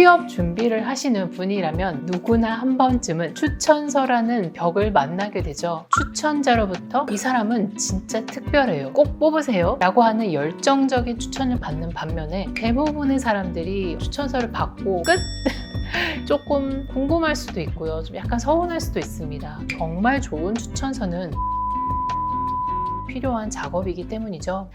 취업 준비를 하시는 분이라면 누구나 한 번쯤은 추천서라는 벽을 만나게 되죠. 추천자로부터 이 사람은 진짜 특별해요. 꼭 뽑으세요. 라고 하는 열정적인 추천을 받는 반면에 대부분의 사람들이 추천서를 받고 끝? 조금 궁금할 수도 있고요. 좀 약간 서운할 수도 있습니다. 정말 좋은 추천서는 필요한 작업이기 때문이죠.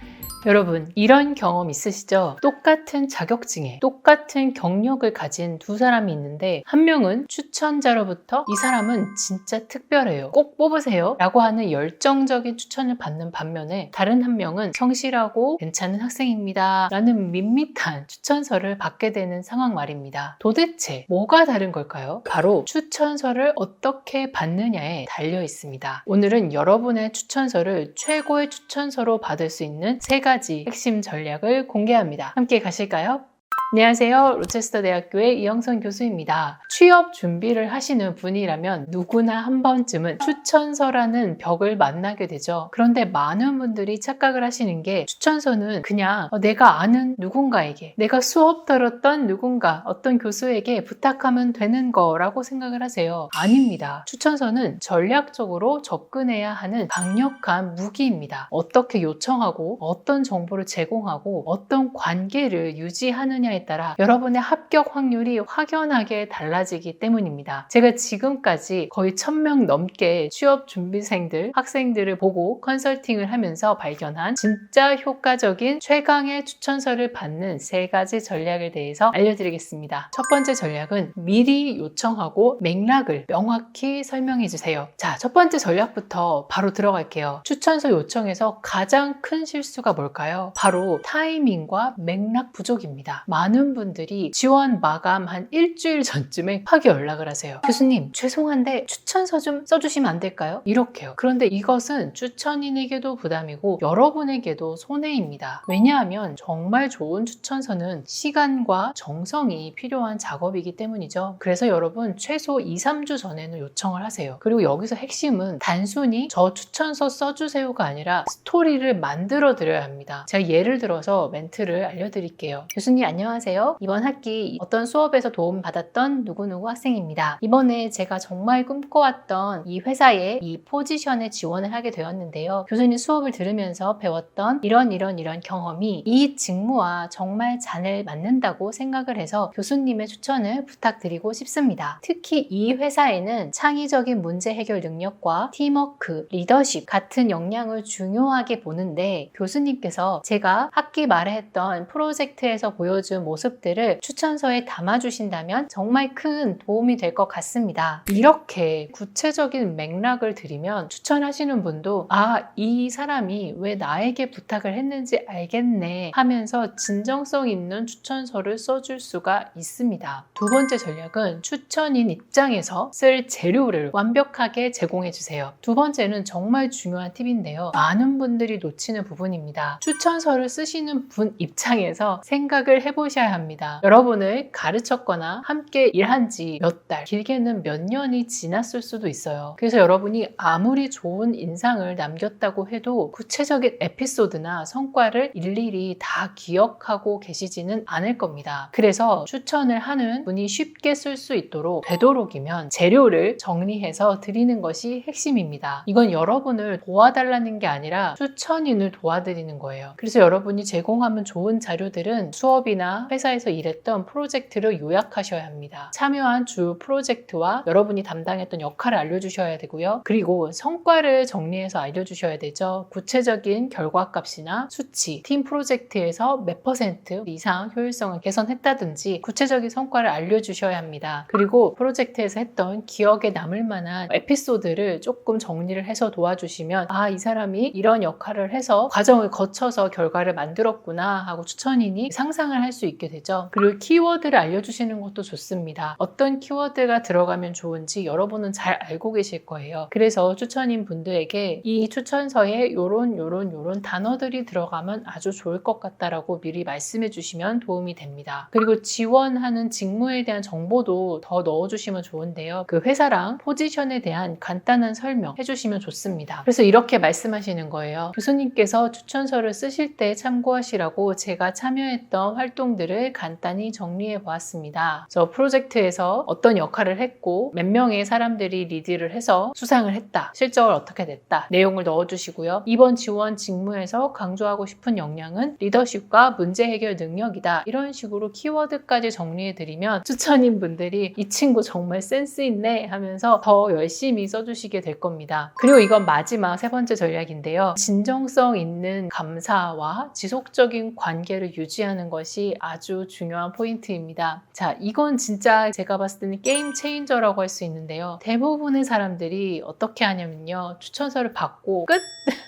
여러분, 이런 경험 있으시죠? 똑같은 자격증에 똑같은 경력을 가진 두 사람이 있는데, 한 명은 추천자로부터 이 사람은 진짜 특별해요. 꼭 뽑으세요. 라고 하는 열정적인 추천을 받는 반면에, 다른 한 명은 성실하고 괜찮은 학생입니다. 라는 밋밋한 추천서를 받게 되는 상황 말입니다. 도대체 뭐가 다른 걸까요? 바로 추천서를 어떻게 받느냐에 달려 있습니다. 오늘은 여러분의 추천서를 최고의 추천서로 받을 수 있는 세 가지 핵심 전략을 공개합니다. 함께 가실까요? 안녕하세요. 로체스터 대학교의 이영선 교수입니다. 취업 준비를 하시는 분이라면 누구나 한 번쯤은 추천서라는 벽을 만나게 되죠. 그런데 많은 분들이 착각을 하시는 게 추천서는 그냥 내가 아는 누군가에게, 내가 수업 들었던 누군가, 어떤 교수에게 부탁하면 되는 거라고 생각을 하세요. 아닙니다. 추천서는 전략적으로 접근해야 하는 강력한 무기입니다. 어떻게 요청하고, 어떤 정보를 제공하고, 어떤 관계를 유지하느냐에 따라 여러분의 합격 확률이 확연하게 달라지기 때문입니다. 제가 지금까지 거의 1000명 넘게 취업 준비생들, 학생들을 보고 컨설팅을 하면서 발견한 진짜 효과적인 최강의 추천서를 받는 세 가지 전략에 대해서 알려드리겠습니다. 첫 번째 전략은 미리 요청하고 맥락을 명확히 설명해 주세요. 자, 첫 번째 전략부터 바로 들어갈게요. 추천서 요청에서 가장 큰 실수가 뭘까요? 바로 타이밍과 맥락 부족입니다. 많은 분들이 지원 마감 한 일주일 전쯤에 파기 연락을 하세요. 교수님, 죄송한데 추천서 좀 써주시면 안 될까요? 이렇게요. 그런데 이것은 추천인에게도 부담이고 여러분에게도 손해입니다. 왜냐하면 정말 좋은 추천서는 시간과 정성이 필요한 작업이기 때문이죠. 그래서 여러분 최소 2, 3주 전에는 요청을 하세요. 그리고 여기서 핵심은 단순히 저 추천서 써주세요가 아니라 스토리를 만들어 드려야 합니다. 제가 예를 들어서 멘트를 알려드릴게요. 교수님 안녕하세요. 이번 학기 어떤 수업에서 도움 받았던 누구누구 학생입니다. 이번에 제가 정말 꿈꿔왔던 이 회사에 이 포지션에 지원을 하게 되었는데요. 교수님 수업을 들으면서 배웠던 이런 이런 이런 경험이 이 직무와 정말 잘 맞는다고 생각을 해서 교수님의 추천을 부탁드리고 싶습니다. 특히 이 회사에는 창의적인 문제 해결 능력과 팀워크, 리더십 같은 역량을 중요하게 보는데 교수님께서 제가 학기 말에 했던 프로젝트에서 보여준 모습들을 추천서에 담아주신다면 정말 큰 도움이 될 것 같습니다. 이렇게 구체적인 맥락을 드리면 추천하시는 분도 아, 이 사람이 왜 나에게 부탁을 했는지 알겠네 하면서 진정성 있는 추천서를 써줄 수가 있습니다. 두 번째 전략은 추천인 입장에서 쓸 재료를 완벽하게 제공해 주세요. 두 번째는 정말 중요한 팁인데요. 많은 분들이 놓치는 부분입니다. 추천서를 쓰시는 분 입장에서 생각을 해보 셔야 합니다. 여러분을 가르쳤거나 함께 일한 지 몇 달, 길게는 몇 년이 지났을 수도 있어요. 그래서 여러분이 아무리 좋은 인상을 남겼다고 해도 구체적인 에피소드나 성과를 일일이 다 기억하고 계시지는 않을 겁니다. 그래서 추천을 하는 분이 쉽게 쓸 수 있도록 되도록이면 재료를 정리해서 드리는 것이 핵심입니다. 이건 여러분을 도와달라는 게 아니라 추천인을 도와드리는 거예요. 그래서 여러분이 제공하면 좋은 자료들은 수업이나 회사에서 일했던 프로젝트를 요약하셔야 합니다. 참여한 주 프로젝트와 여러분이 담당했던 역할을 알려주셔야 되고요. 그리고 성과를 정리해서 알려주셔야 되죠. 구체적인 결과값이나 수치, 팀 프로젝트에서 몇 퍼센트 이상 효율성을 개선했다든지 구체적인 성과를 알려주셔야 합니다. 그리고 프로젝트에서 했던 기억에 남을 만한 에피소드를 조금 정리를 해서 도와주시면 아, 이 사람이 이런 역할을 해서 과정을 거쳐서 결과를 만들었구나 하고 추천인이 상상을 할 수 있게 되죠. 그리고 키워드를 알려주시는 것도 좋습니다. 어떤 키워드가 들어가면 좋은지 여러분은 잘 알고 계실 거예요. 그래서 추천인 분들에게 이 추천서에 요런 요런 요런 단어들이 들어가면 아주 좋을 것 같다라고 미리 말씀해 주시면 도움이 됩니다. 그리고 지원하는 직무에 대한 정보도 더 넣어주시면 좋은데요. 그 회사랑 포지션에 대한 간단한 설명 해주시면 좋습니다. 그래서 이렇게 말씀하시는 거예요. 교수님께서 추천서를 쓰실 때 참고하시라고 제가 참여했던 활동들을 내용들을 간단히 정리해 보았습니다. 저 프로젝트에서 어떤 역할을 했고 몇 명의 사람들이 리드를 해서 수상을 했다. 실적을 어떻게 냈다. 내용을 넣어주시고요. 이번 지원 직무에서 강조하고 싶은 역량은 리더십과 문제 해결 능력이다. 이런 식으로 키워드까지 정리해 드리면 추천인 분들이 이 친구 정말 센스 있네 하면서 더 열심히 써주시게 될 겁니다. 그리고 이건 마지막 세 번째 전략인데요. 진정성 있는 감사와 지속적인 관계를 유지하는 것이 아주 중요한 포인트입니다. 자, 이건 진짜 제가 봤을 때는 게임 체인저라고 할 수 있는데요. 대부분의 사람들이 어떻게 하냐면요. 추천서를 받고 끝!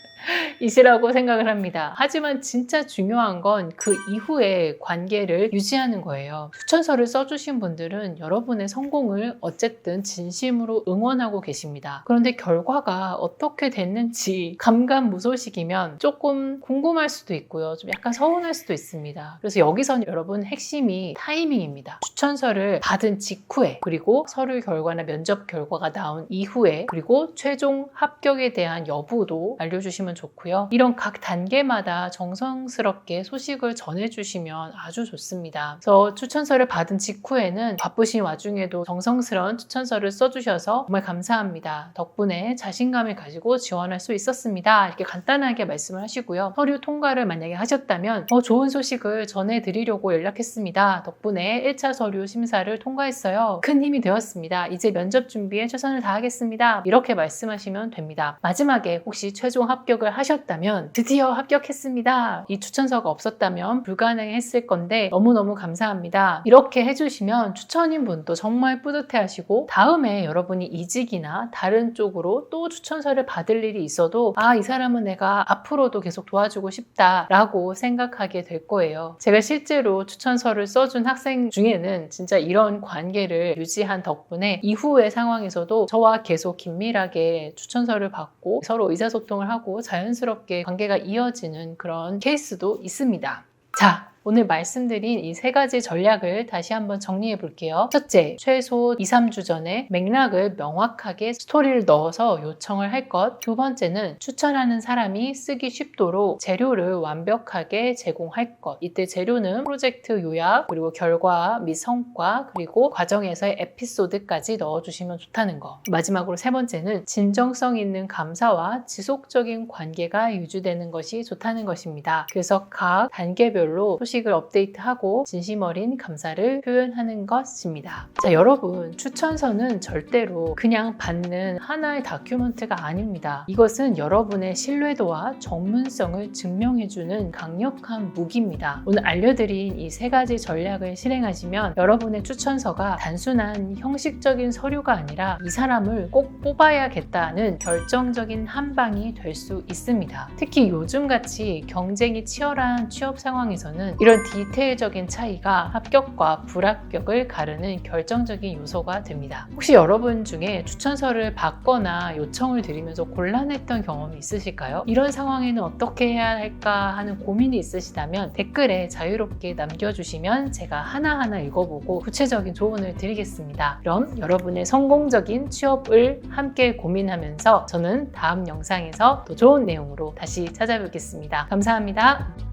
이시라고 생각을 합니다. 하지만 진짜 중요한 건 그 이후에 관계를 유지하는 거예요. 추천서를 써주신 분들은 여러분의 성공을 어쨌든 진심으로 응원하고 계십니다. 그런데 결과가 어떻게 됐는지 감감무소식이면 조금 궁금할 수도 있고요. 좀 약간 서운할 수도 있습니다. 그래서 여기선 여러분 핵심이 타이밍입니다. 추천서를 받은 직후에 그리고 서류 결과나 면접 결과가 나온 이후에 그리고 최종 합격에 대한 여부도 알려주시면 좋고요. 이런 각 단계마다 정성스럽게 소식을 전해주시면 아주 좋습니다. 그래서 추천서를 받은 직후에는 바쁘신 와중에도 정성스러운 추천서를 써주셔서 정말 감사합니다. 덕분에 자신감을 가지고 지원할 수 있었습니다. 이렇게 간단하게 말씀을 하시고요. 서류 통과를 만약에 하셨다면 더 좋은 소식을 전해드리려고 연락했습니다. 덕분에 1차 서류 심사를 통과했어요. 큰 힘이 되었습니다. 이제 면접 준비에 최선을 다하겠습니다. 이렇게 말씀하시면 됩니다. 마지막에 혹시 최종 합격을 하셨다면 드디어 합격했습니다. 이 추천서가 없었다면 불가능했을 건데 너무너무 감사합니다. 이렇게 해주시면 추천인 분도 정말 뿌듯해 하시고 다음에 여러분이 이직이나 다른 쪽으로 또 추천서를 받을 일이 있어도 아, 이 사람은 내가 앞으로도 계속 도와주고 싶다라고 생각하게 될 거예요. 제가 실제로 추천서를 써준 학생 중에는 진짜 이런 관계를 유지한 덕분에 이후의 상황에서도 저와 계속 긴밀하게 추천서를 받고 서로 의사소통을 하고 자연스럽게 관계가 이어지는 그런 케이스도 있습니다. 자, 오늘 말씀드린 이 세 가지 전략을 다시 한번 정리해 볼게요. 첫째, 최소 2, 3주 전에 맥락을 명확하게 스토리를 넣어서 요청을 할 것. 두 번째는 추천하는 사람이 쓰기 쉽도록 재료를 완벽하게 제공할 것. 이때 재료는 프로젝트 요약, 그리고 결과 및 성과, 그리고 과정에서의 에피소드까지 넣어주시면 좋다는 거. 마지막으로 세 번째는 진정성 있는 감사와 지속적인 관계가 유지되는 것이 좋다는 것입니다. 그래서 각 단계별로 소식 소식을 업데이트하고 진심 어린 감사를 표현하는 것입니다. 자, 여러분, 추천서는 절대로 그냥 받는 하나의 다큐멘트가 아닙니다. 이것은 여러분의 신뢰도와 전문성을 증명해주는 강력한 무기입니다. 오늘 알려드린 이 세 가지 전략을 실행하시면 여러분의 추천서가 단순한 형식적인 서류가 아니라 이 사람을 꼭 뽑아야겠다는 결정적인 한 방이 될 수 있습니다. 특히 요즘같이 경쟁이 치열한 취업 상황에서는 이런 디테일적인 차이가 합격과 불합격을 가르는 결정적인 요소가 됩니다. 혹시 여러분 중에 추천서를 받거나 요청을 드리면서 곤란했던 경험이 있으실까요? 이런 상황에는 어떻게 해야 할까 하는 고민이 있으시다면 댓글에 자유롭게 남겨주시면 제가 하나하나 읽어보고 구체적인 조언을 드리겠습니다. 그럼 여러분의 성공적인 취업을 함께 고민하면서 저는 다음 영상에서 더 좋은 내용으로 다시 찾아뵙겠습니다. 감사합니다.